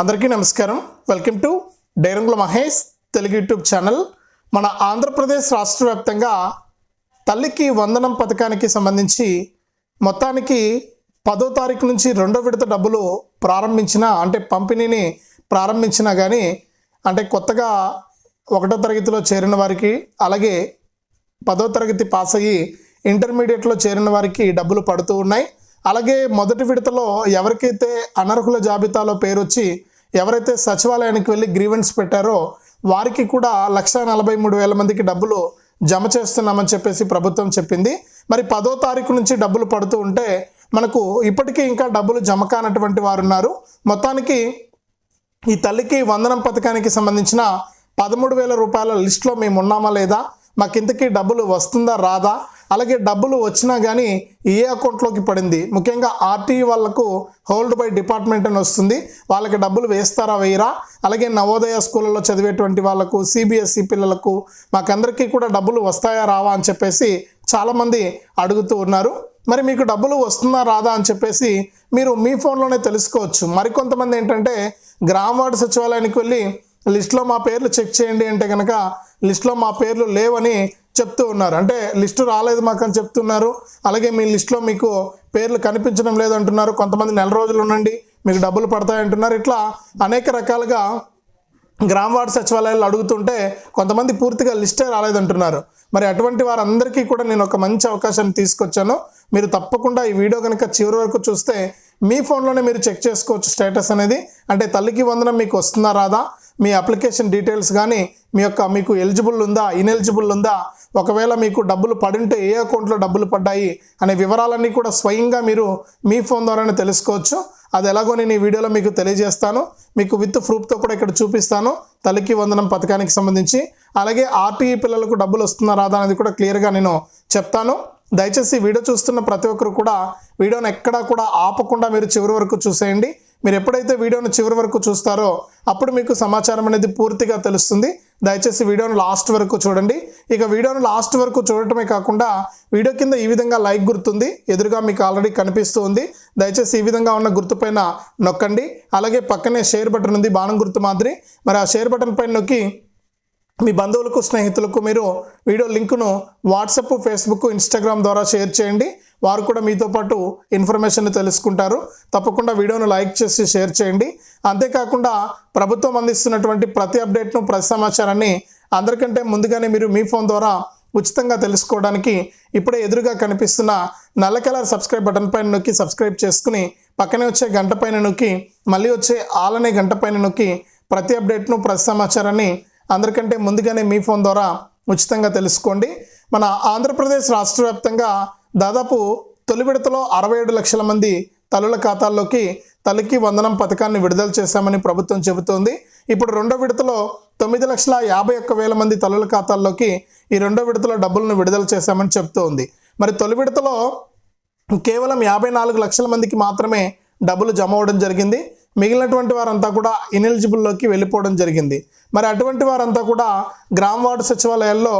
అందరికీ నమస్కారం. Welcome to Dairangula Mahesh Telugu YouTube channel. మన ఆంధ్రప్రదేశ్ రాష్ట్ర వ్యాప్తంగా తల్లికి వందనం పథకానికి సంబంధించి మొత్తానికి పదో తారీఖు నుంచి రెండో విడత డబ్బులు ప్రారంభించిన అంటే పంపిణీని ప్రారంభించిన కానీ అంటే కొత్తగా ఒకటో తరగతిలో చేరిన వారికి అలాగే పదో తరగతి పాస్ అయ్యి ఇంటర్మీడియట్లో చేరిన వారికి డబ్బులు పడుతూ ఉన్నాయి. అలాగే మొదటి విడతలో ఎవరికైతే అనర్హుల జాబితాలో పేరు వచ్చి ఎవరైతే సచివాలయానికి వెళ్ళి గ్రీవెన్స్ పెట్టారో వారికి కూడా లక్ష నలభై మూడు వేల మందికి డబ్బులు జమ చేస్తున్నామని చెప్పేసి ప్రభుత్వం చెప్పింది. మరి పదో తారీఖు నుంచి డబ్బులు పడుతూ ఉంటే మనకు ఇప్పటికీ ఇంకా డబ్బులు జమ కానటువంటి వారు ఉన్నారు మొత్తానికి ఈ తల్లికి వందనం పథకానికి సంబంధించిన పదమూడు వేల రూపాయల లిస్టులో మేము ఉన్నామా లేదా మాకు డబ్బులు వస్తుందా రాదా? అలాగే డబ్బులు వచ్చినా కానీ ఏ అకౌంట్లోకి పడింది? ముఖ్యంగా ఆర్టీఈ వాళ్ళకు హోల్డ్ బై డిపార్ట్మెంట్ అని వస్తుంది. వాళ్ళకి డబ్బులు వేస్తారా వేయరా? అలాగే నవోదయ స్కూళ్ళలో చదివేటువంటి వాళ్ళకు సిబిఎస్ఈ పిల్లలకు మాకందరికీ కూడా డబ్బులు వస్తాయా రావా అని చెప్పేసి చాలామంది అడుగుతూ ఉన్నారు. మరి మీకు డబ్బులు వస్తుందా రాదా అని చెప్పేసి మీరు మీ ఫోన్లోనే తెలుసుకోవచ్చు. మరికొంతమంది ఏంటంటే గ్రామ వార్డు సచివాలయానికి వెళ్ళి లిస్ట్లో మా పేర్లు చెక్ చేయండి అంటే కనుక లిస్ట్లో మా పేర్లు లేవని చెప్తూ ఉన్నారు. అంటే లిస్టు రాలేదు మాకు అని చెప్తున్నారు. అలాగే మీ లిస్ట్లో మీకు పేర్లు కనిపించడం లేదంటున్నారు కొంతమంది నెల రోజులు ఉండండి మీకు డబ్బులు పడతాయంటున్నారు ఇట్లా అనేక రకాలుగా గ్రామ వార్డు సచివాలయాలు అడుగుతుంటే కొంతమంది పూర్తిగా లిస్టే రాలేదంటున్నారు మరి అటువంటి వారందరికీ కూడా నేను ఒక మంచి అవకాశం తీసుకొచ్చాను. మీరు తప్పకుండా ఈ వీడియో కనుక చివరి వరకు చూస్తే మీ ఫోన్లోనే మీరు చెక్ చేసుకోవచ్చు స్టేటస్ అనేది. అంటే తల్లికి వందనం మీకు వస్తుందా రాదా? మీ అప్లికేషన్ డీటెయిల్స్ కానీ మీ యొక్క మీకు ఎలిజిబుల్ ఉందా ఇన్ఎలిజిబుల్ ఉందా ఒకవేళ మీకు డబ్బులు పడింటే ఏ అకౌంట్లో డబ్బులు పడ్డాయి అనే వివరాలన్నీ కూడా స్వయంగా మీరు మీ ఫోన్ ద్వారానే తెలుసుకోవచ్చు. అది ఎలాగో నేను ఈ వీడియోలో మీకు తెలియజేస్తాను. మీకు విత్ ప్రూఫ్తో కూడా ఇక్కడ చూపిస్తాను. తల్లికి వందనం పథకానికి సంబంధించి. అలాగే ఆర్టీఈ పిల్లలకు డబ్బులు వస్తుందా రాదా అనేది కూడా క్లియర్గా నేను చెప్తాను. దయచేసి వీడియో చూస్తున్న ప్రతి ఒక్కరు కూడా వీడియోని ఎక్కడా కూడా ఆపకుండా మీరు చివరి వరకు చూసేయండి. మీరు ఎప్పుడైతే వీడియోను చివరి వరకు చూస్తారో అప్పుడు మీకు సమాచారం అనేది పూర్తిగా తెలుస్తుంది. దయచేసి వీడియోను లాస్ట్ వరకు చూడండి. ఇక వీడియోను లాస్ట్ వరకు చూడటమే కాకుండా వీడియో కింద ఈ విధంగా లైక్ గుర్తుంది. ఎదురుగా మీకు ఆల్రెడీ కనిపిస్తూ ఉంది. దయచేసి ఈ విధంగా ఉన్న గుర్తుపైన నొక్కండి. అలాగే పక్కనే షేర్ బటన్ ఉంది. బాణం గుర్తు మాదిరి. మరి ఆ షేర్ బటన్ పైన నొక్కి మీ బంధువులకు స్నేహితులకు మీరు వీడియో లింకును వాట్సప్ ఫేస్బుక్ ఇన్స్టాగ్రామ్ ద్వారా షేర్ చేయండి. వారు కూడా మీతో పాటు ఇన్ఫర్మేషన్ తెలుసుకుంటారు. తప్పకుండా వీడియోను లైక్ చేసి షేర్ చేయండి. అంతేకాకుండా ప్రభుత్వం అందిస్తున్నటువంటి ప్రతి అప్డేట్ను ప్రతి సమాచారాన్ని అందరికంటే ముందుగానే మీరు మీ ఫోన్ ద్వారా ఉచితంగా తెలుసుకోవడానికి ఇప్పుడే ఎదురుగా కనిపిస్తున్న నల్ల కలర్ సబ్స్క్రైబ్ బటన్ పైన నొక్కి సబ్స్క్రైబ్ చేసుకుని పక్కనే వచ్చే గంట పైన నొక్కి మళ్ళీ వచ్చే ఆలనే గంట పైన నొక్కి ప్రతి అప్డేట్ను ప్రతి సమాచారాన్ని అందరికంటే ముందుగానే మీ ఫోన్ ద్వారా ఉచితంగా తెలుసుకోండి. మన ఆంధ్రప్రదేశ్ రాష్ట్ర వ్యాప్తంగా దాదాపు తొలి విడతలో అరవై ఏడు లక్షల మంది తల్లుల ఖాతాల్లోకి తల్లికి వందనం పథకాన్ని విడుదల చేశామని ప్రభుత్వం చెబుతోంది. ఇప్పుడు రెండో విడతలో తొమ్మిది లక్షల యాభై ఒక్క వేల మంది తల్లుల ఖాతాల్లోకి ఈ రెండో విడతలో డబ్బులను విడుదల చేశామని చెబుతోంది. మరి తొలి విడతలో కేవలం యాభై నాలుగు లక్షల మందికి మాత్రమే డబ్బులు జమ అవ్వడం జరిగింది. మిగిలినటువంటి వారంతా కూడా ఇనెలిజిబుల్లోకి వెళ్ళిపోవడం జరిగింది. మరి అటువంటి వారంతా కూడా గ్రామ వార్డు సచివాలయాల్లో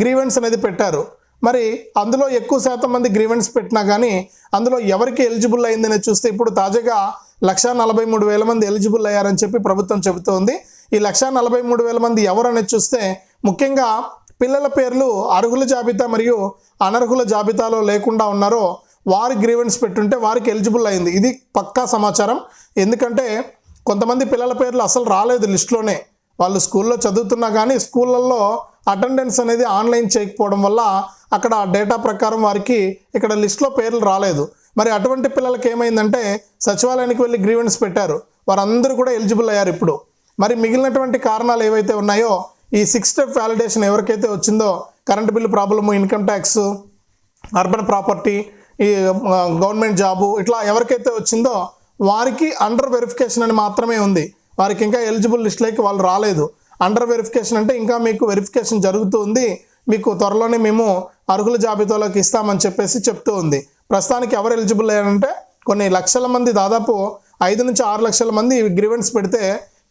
గ్రీవెన్స్ అనేది పెట్టారు. మరి అందులో ఎక్కువ శాతం మంది గ్రీవెన్స్ పెట్టినా కానీ అందులో ఎవరికి ఎలిజిబుల్ అయిందని చూస్తే ఇప్పుడు తాజాగా లక్షా నలభై మూడు వేల మంది ఎలిజిబుల్ అయ్యారని చెప్పి ప్రభుత్వం చెబుతోంది. ఈ లక్షా నలభై మూడు వేల మంది ఎవరనేది చూస్తే ముఖ్యంగా పిల్లల పేర్లు అర్హుల జాబితా మరియు అనర్హుల జాబితాలో లేకుండా ఉన్నారో వారి గ్రీవెన్స్ పెట్టుంటే వారికి ఎలిజిబుల్ అయింది. ఇది పక్కా సమాచారం. ఎందుకంటే కొంతమంది పిల్లల పేర్లు అసలు రాలేదు లిస్టులోనే. వాళ్ళు స్కూల్లో చదువుతున్నా కానీ స్కూళ్ళల్లో అటెండెన్స్ అనేది ఆన్లైన్ చేయకపోవడం వల్ల అక్కడ డేటా ప్రకారం వారికి ఇక్కడ లిస్ట్లో పేర్లు రాలేదు. మరి అటువంటి పిల్లలకి ఏమైందంటే సచివాలయానికి వెళ్ళి గ్రీవెన్స్ పెట్టారు. వారందరూ కూడా ఎలిజిబుల్ అయ్యారు ఇప్పుడు. మరి మిగిలినటువంటి కారణాలు ఏవైతే ఉన్నాయో ఈ సిక్స్ స్టెప్ వ్యాలిడేషన్ ఎవరికైతే వచ్చిందో current bill problem income tax urban property ఈ గవర్నమెంట్ జాబు ఇట్లా ఎవరికైతే వచ్చిందో వారికి అండర్ వెరిఫికేషన్ అని మాత్రమే ఉంది. వారికి ఇంకా ఎలిజిబుల్ లిస్ట్లోకి వాళ్ళు రాలేదు. అండర్ వెరిఫికేషన్ అంటే ఇంకా మీకు వెరిఫికేషన్ జరుగుతూ ఉంది. మీకు త్వరలోనే మేము అర్హుల జాబితాలోకి ఇస్తామని చెప్పేసి చెప్తూ ఉంది. ప్రస్తుతానికి ఎవరు ఎలిజిబుల్ అయ్యారంటే కొన్ని లక్షల మంది దాదాపు ఐదు నుంచి ఆరు లక్షల మంది గ్రీవెన్స్ పెడితే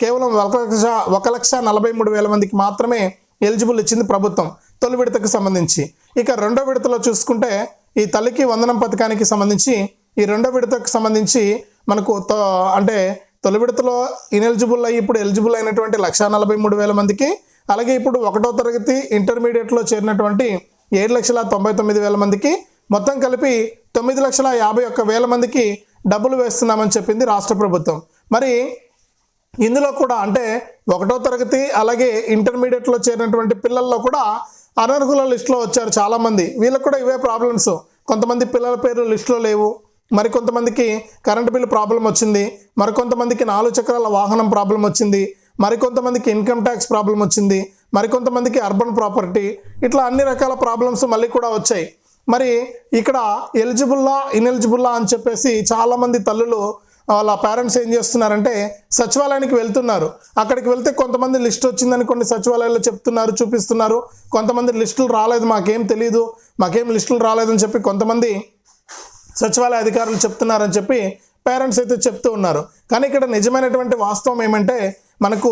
కేవలం ఒక లక్ష ఒక లక్ష నలభై మూడు వేల మందికి మాత్రమే ఎలిజిబుల్ ఇచ్చింది ప్రభుత్వం. తొలి విడతకు సంబంధించి. ఇక రెండో విడతలో చూసుకుంటే ఈ తల్లికి వందనం పథకానికి సంబంధించి ఈ రెండో విడతకు సంబంధించి మనకు అంటే తొలి విడతలో ఇనెలిజిబుల్ అయ్యి ఇప్పుడు ఎలిజిబుల్ అయినటువంటి లక్ష నలభై మూడు వేల మందికి అలాగే ఇప్పుడు ఒకటో తరగతి ఇంటర్మీడియట్లో చేరినటువంటి ఏడు లక్షల తొంభై తొమ్మిది వేల మందికి మొత్తం కలిపి తొమ్మిది లక్షల యాభై ఒక్క వేల మందికి డబ్బులు వేస్తున్నామని చెప్పింది రాష్ట్ర ప్రభుత్వం. మరి ఇందులో కూడా అంటే ఒకటో తరగతి అలాగే ఇంటర్మీడియట్లో చేరినటువంటి పిల్లల్లో కూడా అనర్హుల లిస్టులో వచ్చారు చాలామంది. వీళ్ళకి కూడా ఇవే ప్రాబ్లమ్స్ కొంతమంది పిల్లల పేర్లు లిస్టులో లేవు. మరి కొంతమందికి కరెంటు బిల్లు ప్రాబ్లం వచ్చింది. మరికొంతమందికి నాలుగు చక్రాల వాహనం ప్రాబ్లం వచ్చింది. మరికొంతమందికి ఇన్కమ్ ట్యాక్స్ ప్రాబ్లం వచ్చింది. మరికొంతమందికి అర్బన్ ప్రాపర్టీ ఇట్లా అన్ని రకాల ప్రాబ్లమ్స్ మళ్ళీ కూడా వచ్చాయి. మరి ఇక్కడ ఎలిజిబుల్లా ఇన్ఎలిజిబుల్లా అని చెప్పేసి చాలామంది తల్లులు వాళ్ళ పేరెంట్స్ ఏం చేస్తున్నారంటే సచివాలయానికి వెళ్తున్నారు. అక్కడికి వెళ్తే కొంతమంది లిస్ట్ వచ్చిందని కొన్ని సచివాలయాల్లో చెప్తున్నారు చూపిస్తున్నారు. కొంతమంది లిస్టులు రాలేదు మాకేం తెలియదు మాకేం లిస్టులు రాలేదని చెప్పి కొంతమంది సచివాలయ అధికారులు చెప్తున్నారని చెప్పి పేరెంట్స్ అయితే చెప్తూ ఉన్నారు. కానీ ఇక్కడ నిజమైనటువంటి వాస్తవం ఏమంటే మనకు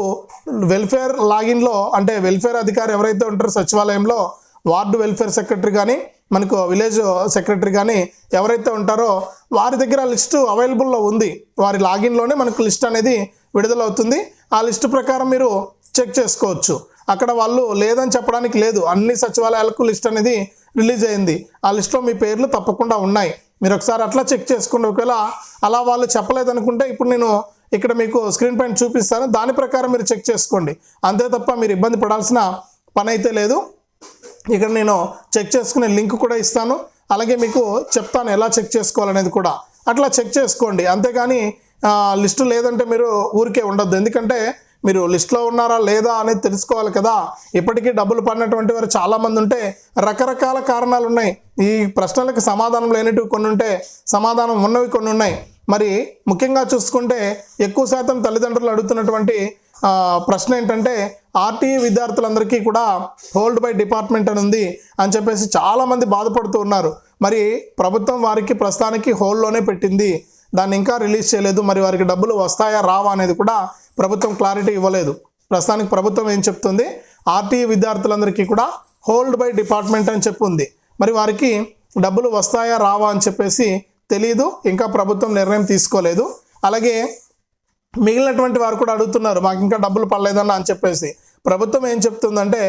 వెల్ఫేర్ లాగిన్లో అంటే వెల్ఫేర్ అధికారి ఎవరైతే ఉంటారో సచివాలయంలో వార్డు వెల్ఫేర్ సెక్రటరీ కానీ మనకు విలేజ్ సెక్రటరీ కానీ ఎవరైతే ఉంటారో వారి దగ్గర లిస్టు అవైలబుల్లో ఉంది. వారి లాగిన్లోనే మనకు లిస్ట్ అనేది విడుదలవుతుంది. ఆ లిస్టు ప్రకారం మీరు చెక్ చేసుకోవచ్చు. అక్కడ వాళ్ళు లేదని చెప్పడానికి లేదు. అన్ని సచివాలయాలకు లిస్ట్ అనేది రిలీజ్ అయింది. ఆ లిస్ట్లో మీ పేర్లు తప్పకుండా ఉన్నాయి. మీరు ఒకసారి అట్లా చెక్ చేసుకోండి. ఒకవేళ అలా వాళ్ళు చెప్పలేదనుకుంటే ఇప్పుడు నేను ఇక్కడ మీకు స్క్రీన్ పైన చూపిస్తాను. దాని ప్రకారం మీరు చెక్ చేసుకోండి. అంతే తప్ప మీరు ఇబ్బంది పడాల్సిన పని అయితే లేదు. ఇక్కడ నేను చెక్ చేసుకునే లింక్ కూడా ఇస్తాను. అలాగే మీకు చెప్తాను ఎలా చెక్ చేసుకోవాలనేది కూడా. అట్లా చెక్ చేసుకోండి. అంతేగాని లిస్టు లేదంటే మీరు ఊరికే ఉండొద్దు. ఎందుకంటే మీరు లిస్ట్లో ఉన్నారా లేదా అనేది తెలుసుకోవాలి కదా. ఇప్పటికీ డబ్బులు పడినటువంటి వారు చాలామంది ఉంటే రకరకాల కారణాలు ఉన్నాయి. ఈ ప్రశ్నలకు సమాధానం లేనిటివి కొన్ని ఉంటే సమాధానం ఉన్నవి కొన్ని ఉన్నాయి. మరి ముఖ్యంగా చూసుకుంటే ఎక్కువ శాతం తల్లిదండ్రులు అడుగుతున్నటువంటి ప్రశ్న ఏంటంటే ఆర్టీఈ విద్యార్థులందరికీ కూడా హోల్డ్ బై డిపార్ట్మెంట్ అని ఉంది అని చెప్పేసి చాలామంది బాధపడుతూ ఉన్నారు. మరి ప్రభుత్వం వారికి ప్రస్తుతానికి హోల్డ్లోనే పెట్టింది. దాన్ని ఇంకా రిలీజ్ చేయలేదు. మరి వారికి డబ్బులు వస్తాయా రావా అనేది కూడా ప్రభుత్వం క్లారిటీ ఇవ్వలేదు. ప్రస్తుతానికి ప్రభుత్వం ఏం చెప్తుంది? ఆర్టీఈ విద్యార్థులందరికీ కూడా హోల్డ్ బై డిపార్ట్మెంట్ అని చెప్పుంది. మరి వారికి డబ్బులు వస్తాయా రావా అని చెప్పేసి తెలియదు ఇంకా ప్రభుత్వం నిర్ణయం తీసుకోలేదు. అలాగే మిగిలినటువంటి వారు కూడా అడుగుతున్నారు మాకు ఇంకా డబ్బులు పడలేదన్న అని చెప్పేసి. ప్రభుత్వం ఏం చెప్తుందంటే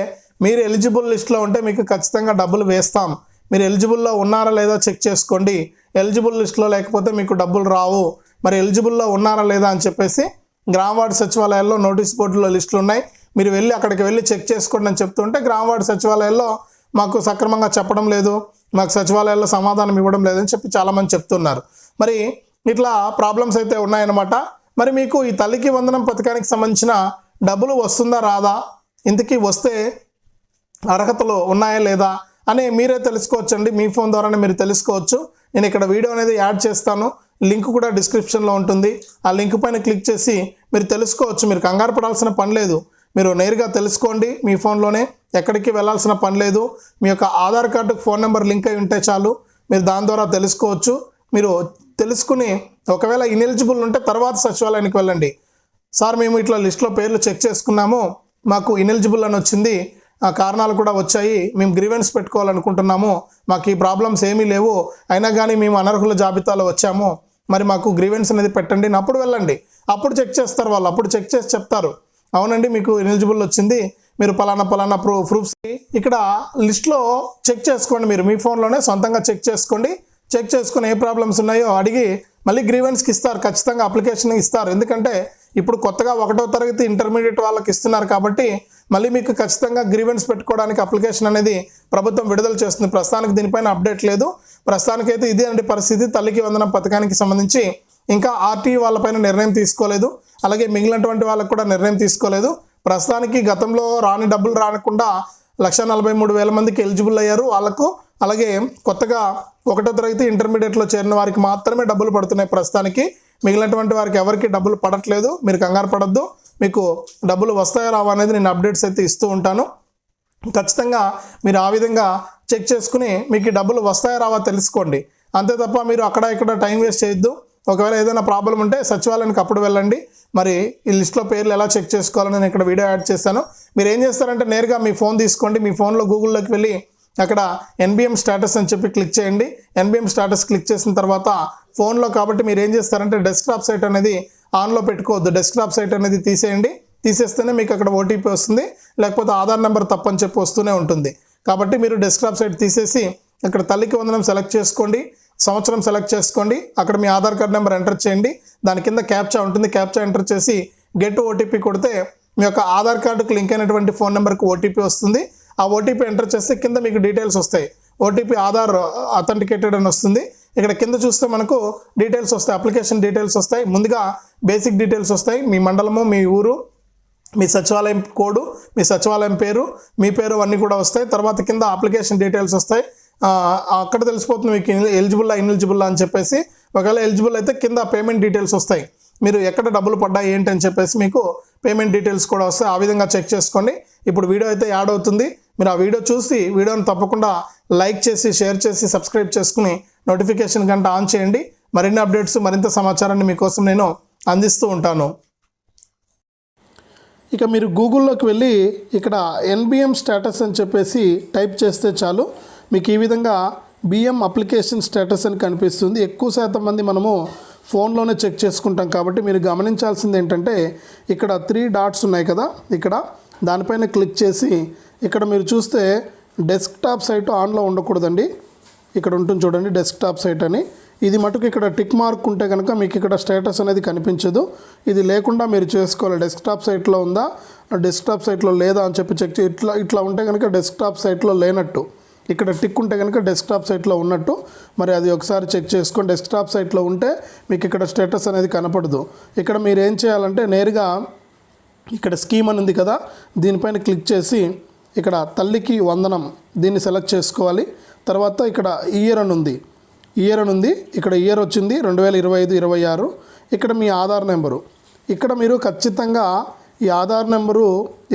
మీరు ఎలిజిబుల్ లిస్ట్లో ఉంటే మీకు ఖచ్చితంగా డబ్బులు వేస్తాం. మీరు ఎలిజిబుల్లో ఉన్నారా లేదా చెక్ చేసుకోండి. ఎలిజిబుల్ లిస్ట్లో లేకపోతే మీకు డబ్బులు రావు. మరి ఎలిజిబుల్లో ఉన్నారా లేదా అని చెప్పేసి గ్రామ వార్డు సచివాలయాల్లో నోటీస్ బోర్డులో లిస్టులు ఉన్నాయి. మీరు వెళ్ళి అక్కడికి వెళ్ళి చెక్ చేసుకోండి అని చెప్తుంటే గ్రామ వార్డు సచివాలయాల్లో మాకు సక్రమంగా చెప్పడం లేదు. మాకు సచివాలయాల్లో సమాధానం ఇవ్వడం లేదని చెప్పి చాలామంది చెప్తున్నారు. మరి ఇట్లా ప్రాబ్లమ్స్ అయితే ఉన్నాయన్నమాట. మరి మీకు ఈ తల్లికి వందనం పథకానికి సంబంధించిన డబ్బులు వస్తుందా రాదా? ఇంతకీ వస్తే అర్హతలు ఉన్నాయా లేదా అని మీరే తెలుసుకోవచ్చండి. మీ ఫోన్ ద్వారానే మీరు తెలుసుకోవచ్చు. నేను ఇక్కడ వీడియో అనేది యాడ్ చేస్తాను. లింక్ కూడా డిస్క్రిప్షన్లో ఉంటుంది. ఆ లింక్ పైన క్లిక్ చేసి మీరు తెలుసుకోవచ్చు. మీరు కంగారు పడాల్సిన పని లేదు. మీరు నేరుగా తెలుసుకోండి. మీ ఫోన్లోనే ఎక్కడికి వెళ్ళాల్సిన పని లేదు. మీ యొక్క ఆధార్ కార్డుకు ఫోన్ నెంబర్ లింక్ అయి ఉంటే చాలు. మీరు దాని ద్వారా తెలుసుకోవచ్చు. మీరు తెలుసుకుని ఒకవేళ ఇనెలిజిబుల్ ఉంటే తర్వాత సచివాలయానికి వెళ్ళండి. సార్ మేము ఇట్లా లిస్ట్లో పేర్లు చెక్ చేసుకున్నాము. మాకు ఇనెలిజిబుల్ అని వచ్చింది. ఆ కారణాలు కూడా వచ్చాయి. మేము గ్రీవెన్స్ పెట్టుకోవాలనుకుంటున్నాము. మాకు ఈ ప్రాబ్లమ్స్ ఏమీ లేవు. అయినా కానీ మేము అనర్హుల జాబితాలో వచ్చాము. మరి మాకు గ్రీవెన్స్ అనేది పెట్టండి అప్పుడు వెళ్ళండి. అప్పుడు చెక్ చేస్తారు వాళ్ళు. అప్పుడు చెక్ చేసి చెప్తారు. అవునండి మీకు ఎలిజిబుల్ వచ్చింది. మీరు పలానా పలానా ప్రూ ప్రూఫ్స్ ఇక్కడ లిస్ట్లో చెక్ చేసుకోండి మీరు. మీ ఫోన్లోనే సొంతంగా చెక్ చేసుకోండి. చెక్ చేసుకుని ఏ ప్రాబ్లమ్స్ ఉన్నాయో అడిగి మళ్ళీ గ్రీవెన్స్కి ఇస్తారు ఖచ్చితంగా అప్లికేషన్ ఇస్తారు. ఎందుకంటే ఇప్పుడు కొత్తగా ఒకటో తరగతి ఇంటర్మీడియట్ వాళ్ళకి ఇస్తున్నారు కాబట్టి మళ్ళీ మీకు ఖచ్చితంగా గ్రీవెన్స్ పెట్టుకోవడానికి అప్లికేషన్ అనేది ప్రభుత్వం విడుదల చేస్తుంది. ప్రస్తుతానికి దీనిపైన అప్డేట్ లేదు. ప్రస్తుతానికైతే ఇదే అండి పరిస్థితి. తల్లికి వందనం పథకానికి సంబంధించి ఇంకా ఆర్టీ వాళ్ళపైన నిర్ణయం తీసుకోలేదు. అలాగే మిగిలినటువంటి వాళ్ళకు కూడా నిర్ణయం తీసుకోలేదు. ప్రస్తుతానికి గతంలో రాని డబ్బులు రానకుండా లక్ష నలభై మూడు వేల మందికి ఎలిజిబుల్ అయ్యారు. వాళ్ళకు అలాగే కొత్తగా ఒకటో తరగతి ఇంటర్మీడియట్లో చేరిన వారికి మాత్రమే డబ్బులు పడుతున్నాయి ప్రస్తుతానికి. మిగిలినటువంటి వారికి ఎవరికి డబ్బులు పడట్లేదు. మీరు కంగారు పడద్దు. మీకు డబ్బులు వస్తాయా రావా అనేది నేను అప్డేట్స్ అయితే ఇస్తూ ఉంటాను. ఖచ్చితంగా మీరు ఆ విధంగా చెక్ చేసుకుని మీకు డబ్బులు వస్తాయా రావా తెలుసుకోండి. అంతే తప్ప మీరు అక్కడ ఇక్కడ టైం వేస్ట్ చేయొద్దు. ఒకవేళ ఏదైనా ప్రాబ్లం ఉంటే సచివాలయానికి అప్పుడు వెళ్ళండి. మరి ఈ లిస్ట్లో పేర్లు ఎలా చెక్ చేసుకోవాలని నేను ఇక్కడ వీడియో యాడ్ చేస్తాను. మీరు ఏం చేస్తారంటే నేరుగా మీ ఫోన్ తీసుకోండి. మీ ఫోన్లో గూగుల్లోకి వెళ్ళి అక్కడ ఎన్బిఎం స్టేటస్ అని చెప్పి క్లిక్ చేయండి. ఎన్బిఎం స్టేటస్ క్లిక్ చేసిన తర్వాత ఫోన్లో కాబట్టి మీరు ఏం చేస్తారంటే డెస్క్టాప్ సైట్ అనేది ఆన్లో పెట్టుకోవద్దు. డెస్క్టాప్ సైట్ అనేది తీసేయండి. తీసేస్తేనే మీకు అక్కడ ఓటీపీ వస్తుంది. లేకపోతే ఆధార్ నెంబర్ తప్పని చెప్పి వస్తూనే ఉంటుంది. కాబట్టి మీరు డెస్క్టాప్ సైట్ తీసేసి ఇక్కడ తల్లికి వందనం సెలెక్ట్ చేసుకోండి. సంవత్సరం సెలెక్ట్ చేసుకోండి. అక్కడ మీ ఆధార్ కార్డ్ నెంబర్ ఎంటర్ చేయండి. దాని కింద క్యాప్చా ఉంటుంది. క్యాప్చా ఎంటర్ చేసి గెట్ ఓటీపీ కొడితే మీ యొక్క ఆధార్ కార్డుకు లింక్ అయినటువంటి ఫోన్ నెంబర్కి ఓటీపీ వస్తుంది. ఆ ఓటీపీ ఎంటర్ చేస్తే కింద మీకు డీటెయిల్స్ వస్తాయి. ఓటీపీ ఆధార్ అథెంటికేటెడ్ అని వస్తుంది. ఇక్కడ కింద చూస్తే మనకు డీటెయిల్స్ వస్తాయి. అప్లికేషన్ డీటెయిల్స్ వస్తాయి. ముందుగా బేసిక్ డీటెయిల్స్ వస్తాయి. మీ మండలము మీ ఊరు మీ సచివాలయం కోడు మీ సచివాలయం పేరు మీ పేరు అన్నీ కూడా వస్తాయి. తర్వాత కింద అప్లికేషన్ డీటెయిల్స్ వస్తాయి. అక్కడ తెలిసిపోతుంది మీకు ఎలిజిబుల్లా ఇన్ఎలిజిబుల్లా అని చెప్పేసి. ఒకవేళ ఎలిజిబుల్ అయితే కింద పేమెంట్ డీటెయిల్స్ వస్తాయి. మీరు ఎక్కడ డబ్బులు పడ్డాయి ఏంటి అని చెప్పేసి మీకు పేమెంట్ డీటెయిల్స్ కూడా వస్తాయి. ఆ విధంగా చెక్ చేసుకోండి. ఇప్పుడు వీడియో అయితే యాడ్ అవుతుంది. మీరు ఆ వీడియో చూసి వీడియోని తప్పకుండా లైక్ చేసి షేర్ చేసి సబ్స్క్రైబ్ చేసుకుని నోటిఫికేషన్ గంట ఆన్ చేయండి. మరిన్ని అప్డేట్స్ మరింత సమాచారాన్ని మీకోసం నేను అందిస్తూ ఉంటాను. ఇక మీరు గూగుల్లోకి వెళ్ళి ఇక్కడ ఎన్బిఎం స్టేటస్ అని చెప్పేసి టైప్ చేస్తే చాలు. మీకు ఈ విధంగా బిఎం అప్లికేషన్ స్టేటస్ అని కనిపిస్తుంది. ఎక్కువ శాతం మంది మనము ఫోన్లోనే చెక్ చేసుకుంటాం కాబట్టి మీరు గమనించాల్సింది ఏంటంటే ఇక్కడ త్రీ డాట్స్ ఉన్నాయి కదా ఇక్కడ దానిపైన క్లిక్ చేసి ఇక్కడ మీరు చూస్తే డెస్క్టాప్ సైట్ ఆన్లో ఉండకూడదండి. ఇక్కడ ఉంటుంది చూడండి డెస్క్టాప్ సైట్ అని. ఇది మటుకు ఇక్కడ టిక్ మార్క్ ఉంటే కనుక మీకు ఇక్కడ స్టేటస్ అనేది కనిపించదు. ఇది లేకుండా మీరు చేసుకోవాలి. డెస్క్టాప్ సైట్లో ఉందా డెస్క్టాప్ సైట్లో లేదా అని చెప్పి చెక్ ఇట్లా ఇట్లా ఉంటే కనుక డెస్క్టాప్ సైట్లో లేనట్టు. ఇక్కడ టిక్ ఉంటే కనుక డెస్క్టాప్ సైట్లో ఉన్నట్టు. మరి అది ఒకసారి చెక్ చేసుకొని డెస్క్టాప్ సైట్లో ఉంటే మీకు ఇక్కడ స్టేటస్ అనేది కనపడదు. ఇక్కడ మీరు ఏం చేయాలంటే నేరుగా ఇక్కడ స్కీమ్ అని ఉంది కదా దీనిపైన క్లిక్ చేసి ఇక్కడ తల్లికి వందనం దీన్ని సెలెక్ట్ చేసుకోవాలి. తర్వాత ఇక్కడ ఇయర్ అని ఉంది. ఇయర్ అని ఉంది ఇక్కడ ఇయర్ వచ్చింది రెండు వేల ఇరవై ఐదు ఇరవై ఆరు. ఇక్కడ మీ ఆధార్ నెంబరు. ఇక్కడ మీరు ఖచ్చితంగా ఈ ఆధార్ నెంబరు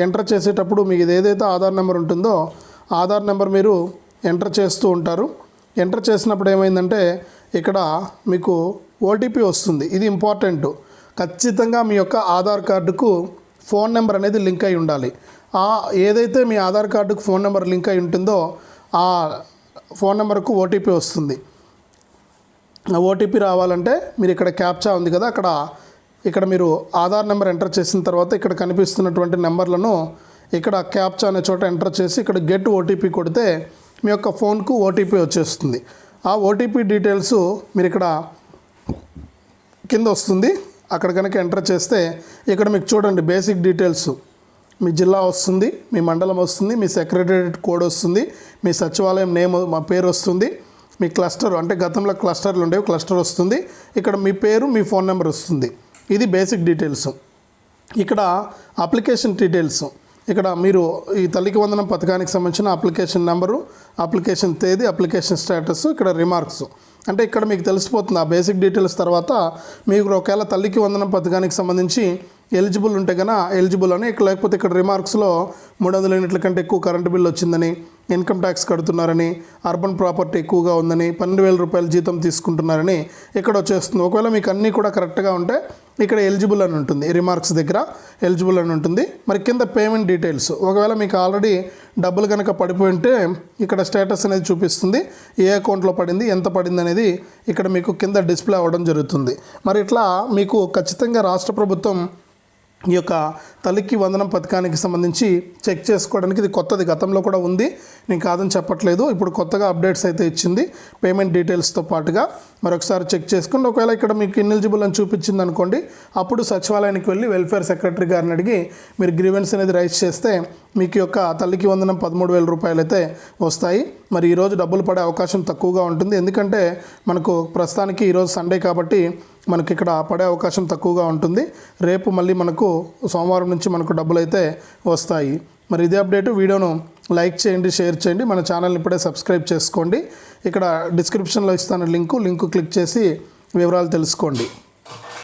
ఎంటర్ చేసేటప్పుడు మీకు ఏదైతే ఆధార్ నెంబర్ ఉంటుందో ఆధార్ నెంబర్ మీరు ఎంటర్ చేస్తూ ఉంటారు. ఎంటర్ చేసినప్పుడు ఏమైందంటే ఇక్కడ మీకు ఓటీపీ వస్తుంది. ఇది ఇంపార్టెంట్. ఖచ్చితంగా మీ యొక్క ఆధార్ కార్డుకు ఫోన్ నెంబర్ అనేది లింక్ అయి ఉండాలి. ఆ ఏదైతే మీ ఆధార్ కార్డుకు ఫోన్ నెంబర్ లింక్ అయి ఉంటుందో ఆ ఫోన్ నెంబర్కు ఓటీపీ వస్తుంది. ఆ ఓటీపీ రావాలంటే మీరు ఇక్కడ క్యాప్చా ఉంది కదా అక్కడ ఇక్కడ మీరు ఆధార్ నెంబర్ ఎంటర్ చేసిన తర్వాత ఇక్కడ కనిపిస్తున్నటువంటి నెంబర్లను ఇక్కడ క్యాప్చా అనే చోట ఎంటర్ చేసి ఇక్కడ గెట్ ఓటీపీ కొడితే మీ యొక్క ఫోన్కు ఓటీపీ వచ్చేస్తుంది. ఆ ఓటీపీ డీటెయిల్స్ మీరు ఇక్కడ కింద వస్తుంది. అక్కడ కనుక ఎంటర్ చేస్తే ఇక్కడ మీకు చూడండి బేసిక్ డీటెయిల్స్. మీ జిల్లా వస్తుంది మీ మండలం వస్తుంది మీ సెక్రటరియట్ కోడ్ వస్తుంది మీ సచివాలయం నేమ్ మా పేరు వస్తుంది మీ క్లస్టర్ అంటే గతంలో క్లస్టర్లు ఉండేవి క్లస్టర్ వస్తుంది ఇక్కడ మీ పేరు మీ ఫోన్ నెంబర్ వస్తుంది. ఇది బేసిక్ డీటెయిల్స్. ఇక్కడ అప్లికేషన్ డీటెయిల్స్. ఇక్కడ మీరు ఈ తల్లికి వందనం పథకానికి సంబంధించిన అప్లికేషన్ నెంబరు అప్లికేషన్ తేదీ అప్లికేషన్ స్టేటస్ ఇక్కడ రిమార్క్స్. అంటే ఇక్కడ మీకు తెలిసిపోతుంది ఆ బేసిక్ డీటెయిల్స్ తర్వాత మీకు ఒకవేళ తల్లికి వందనం పథకానికి సంబంధించి ఎలిజిబుల్ ఉంటే కనుక ఎలిజిబుల్ అని ఇక్కడ లేకపోతే ఇక్కడ రిమార్క్స్లో మూడు వందల యూనిట్ల కంటే ఎక్కువ కరెంటు బిల్ వచ్చిందని ఇన్కమ్ ట్యాక్స్ కడుతున్నారని అర్బన్ ప్రాపర్టీ ఎక్కువగా ఉందని పన్నెండు వేల రూపాయలు జీతం తీసుకుంటున్నారని ఇక్కడ వచ్చేస్తుంది. ఒకవేళ మీకు అన్నీ కూడా కరెక్ట్గా ఉంటే ఇక్కడ ఎలిజిబుల్ అని ఉంటుంది రిమార్క్స్ దగ్గర ఎలిజిబుల్ అని ఉంటుంది. మరి కింద పేమెంట్ డీటెయిల్స్ ఒకవేళ మీకు ఆల్రెడీ డబ్బులు కనుక పడిపోయి ఉంటే ఇక్కడ స్టేటస్ అనేది చూపిస్తుంది ఏ అకౌంట్లో పడింది ఎంత పడింది అనేది ఇక్కడ మీకు కింద డిస్ప్లే అవ్వడం జరుగుతుంది. మరి ఇట్లా మీకు ఖచ్చితంగా రాష్ట్ర ప్రభుత్వం ఈ యొక్క తల్లికి వందనం పథకానికి సంబంధించి చెక్ చేసుకోవడానికి ఇది కొత్తది. గతంలో కూడా ఉంది. నేను కాదని చెప్పట్లేదు. ఇప్పుడు కొత్తగా అప్డేట్స్ అయితే ఇచ్చింది. పేమెంట్ డీటెయిల్స్తో పాటుగా మరొకసారి చెక్ చేసుకోండి. ఒకవేళ ఇక్కడ మీకు ఇన్ఎలిజిబుల్ అని చూపించింది అనుకోండి అప్పుడు సచివాలయానికి వెళ్ళి వెల్ఫేర్ సెక్రటరీ గారిని అడిగి మీరు గ్రీవెన్స్ అనేది రైజ్ చేస్తే మీకు యొక్క తల్లికి వందనం పదమూడు వేల రూపాయలు అయితే వస్తాయి. మరి ఈరోజు డబ్బులు పడే అవకాశం తక్కువగా ఉంటుంది. ఎందుకంటే మనకు ప్రస్తుతానికి ఈరోజు సండే కాబట్టి మనకి ఇక్కడ పడే అవకాశం తక్కువగా ఉంటుంది. రేపు మళ్ళీ మనకు సోమవారం నుంచి మనకు డబ్బులు అయితే వస్తాయి. మరి ఇదే అప్డేట్. వీడియోను లైక్ చేయండి షేర్ చేయండి. మన ఛానల్ని ఇప్పుడే సబ్స్క్రైబ్ చేసుకోండి. ఇక్కడ డిస్క్రిప్షన్లో ఇస్తాను లింకు. లింకు క్లిక్ చేసి వివరాలు తెలుసుకోండి.